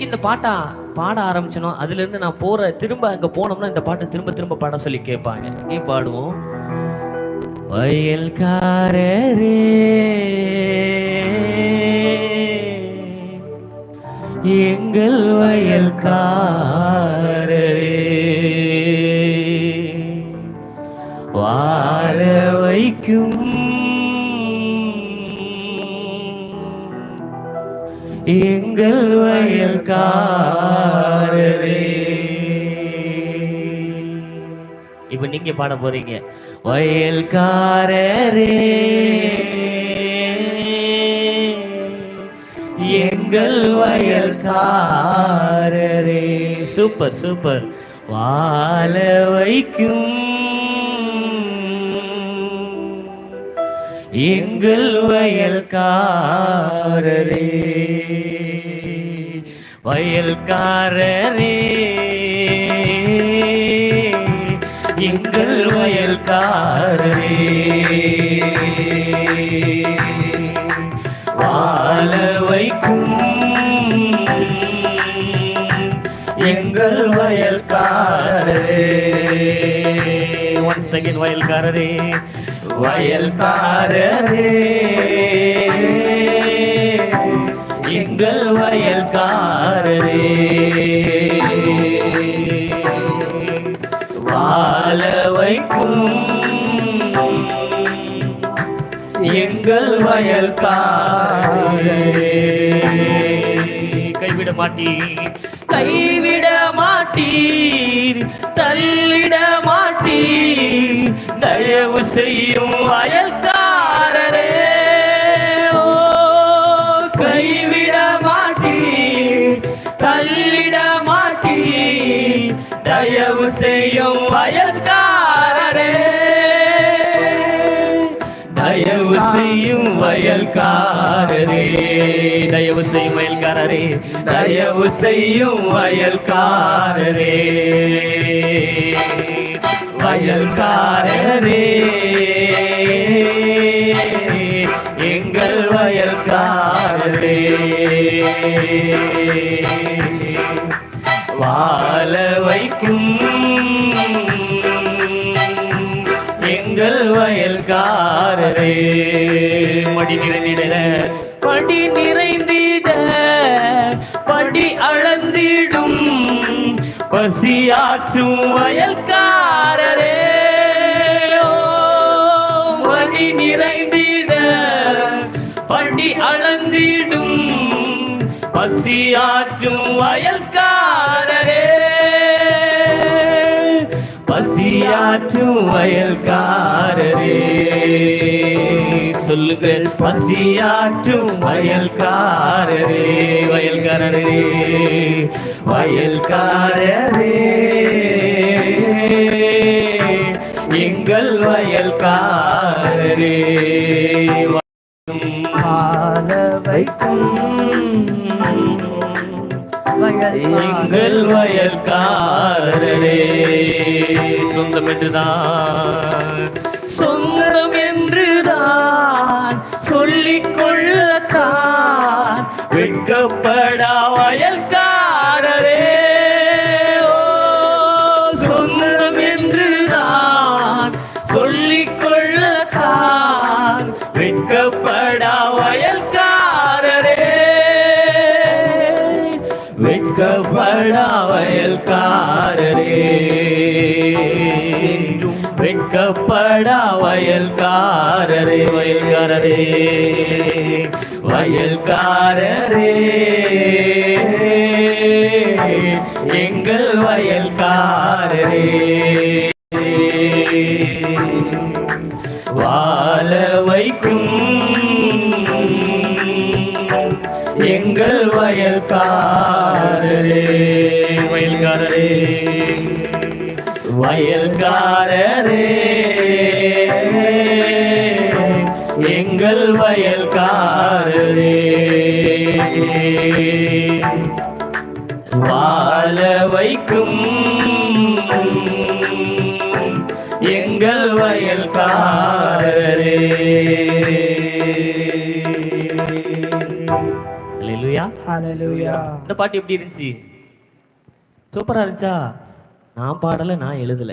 இந்த பாட்டா பாட ஆரம்பிச்சனோ அதுல இருந்து நான் போற திரும்ப அங்க போனோம்னா இந்த பாட்டை திரும்ப திரும்ப பாட சொல்லி கேட்பாங்க. இங்கே பாடுவோம். வயல்காரரே எங்கள் வயல்காரரே வாழ வைக்கும் எங்கள் வயல்காரரே இப்ப நீங்க பாட போறீங்க. வயல்காரரே எங்கள் வயல்காரரே சூப்பர் சூப்பர் வாழ வைக்கும். எங்கள் வயல்காரரே வயல்காரரே. எங்கள் வயல்காரரே. வாழ வைக்கும் எங்கள் வயல்காரரே. Once again வயல்காரரே. வயல்காரரே. எங்கள் வயல்காரரே. வாழ வைக்கும் எங்கள் வயல்காரரே. கைவிட மாட்டீர் கைவிட மாட்டீர் தள்ளிட மாட்டீர். தயவு செய்யும் வயல்காரரே. தயவு வயல்காரரே. தயவு செய்யும் வயல்காரரே. தயவு செய்யும் வயல்காரரே. தயவு செய்யும் வயல்காரரே. வயல்காரரே. எங்கள் வயல்காரரே. வாழ வைக்கும். எங்கள் வயல்காரரே. மடி நிறைந்திட படி நிறைந்திட படி அளந்திடும். பசியாற்றும் வயல்காரரே. ஓ, மடி நிறைந்திட படி அளந்திடும். பசியாற்றும் வயல்கார காற்றும் வயல்காரரே. சொல்லுங்கள் பசியாற்றும் வயல்காரரே. வயல்காரரே வயல்காரரே. எங்கள் வயல்காரரே. வாழ வைக்கும் எங்கள் வயல்காரரே. சொந்தம் என்றுதான். சொந்தம் வெட்கப்படா வயல்காரரே வெட்கப்படா வயல்காரரே வயல்காரரே. வயல்காரரே. எங்கள் வயல்காரரே. எங்கள் வயல்காரரே வயல்காரரே வயல்காரரே எங்கள் வயல்காரரே வாழ வைக்கும் எங்கள் வயல்காரரே அல்லேலூயா ஹalleluya இந்த பாட்டு எப்படி இருந்துச்சு? சூப்பரா இருந்துச்சா? நான் பாடல நான் எழுதல.